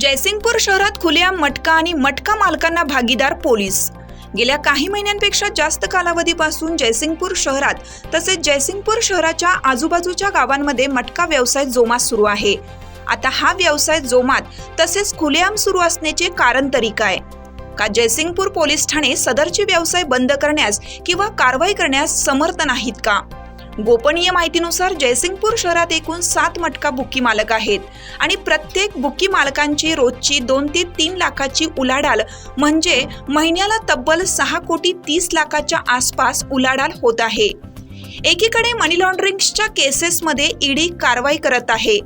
जयसिंगपूर शहरात खुल्या मटका आणि मटका मालकांना भागीदार पोलीस. गेल्या काही महिन्यांपेक्षा जास्त कालावधीपासून जयसिंगपूर शहरात तसेच जयसिंगपूर शहराच्या आजूबाजूच्या गावांमध्ये मटका व्यवसाय जोमात सुरू आहे. आता हा व्यवसाय जोमात तसेच खुलेआम सुरू असण्याचे कारण तरी काय का जयसिंगपूर पोलीस ठाणे सदरचे व्यवसाय बंद करण्यास किंवा कारवाई करण्यास समर्थ नाहीत का? गोपनीय माहितीनुसार जयसिंगपूर शहरात एकूण सात मटका बुकी मालक आहेत. आणि प्रत्येक बुकी मालकांची रोजची दोन ते तीन लाखाची उलाढाल म्हणजे महिन्याला तब्बल सहा कोटी तीस लाखाच्या आसपास उलाढाल होत आहे. एकीकडे मनी लॉन्ड्रिंगच्या केसेसमध्ये ईडी कारवाई करत आहे.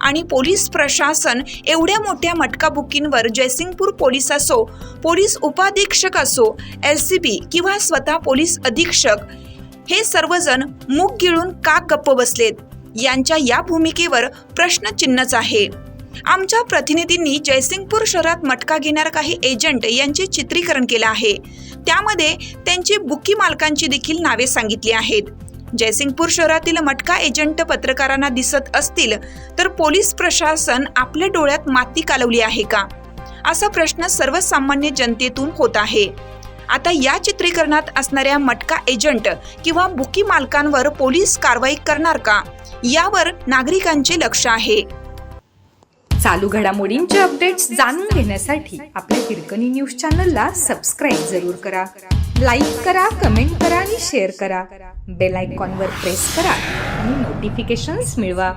आणि पोलीस प्रशासन एवढ्या मोठ्या मटका बुकींवर जयसिंगपूर पोलीस असो पोलीस उपाधीक्षक असो एल सी बी किंवा स्वतः पोलीस अधीक्षक हे सर्वजण मुख गिळून का गप्प बसलेत? यांच्या या भूमिकेवर प्रश्नचिन्हच आहे. आमच्या प्रतिनिधींनी जयसिंगपूर शहरात मटका घेणारा काही एजंट यांचे चित्रीकरण केलं आहे. त्यामध्ये त्यांची बुकी मालकांची देखील नावे सांगितली आहेत. जयसिंगपूर शहरातील मटका एजंट पत्रकारांना दिसत असतील तर पोलीस प्रशासन आपल्या डोळ्यात माती कालवली आहे का? असा प्रश्न सर्वसामान्य जनतेतून होत आहे. आता या चित्रीकरणात असणाऱ्या मटका एजंट किंवा बुकी मालकांवर पोलीस कारवाई करणार का? यावर नागरिकांचे लक्ष आहे. चालू घडामोडींचे अपडेट्स जाणून घेण्यासाठी आपल्या हिरकणी न्यूज चॅनलला सबस्क्राईब जरूर करा. लाईक करा कमेंट करा आणि शेअर करा. बेल आयकॉनवर प्रेस करा आणि नोटिफिकेशन्स मिळवा.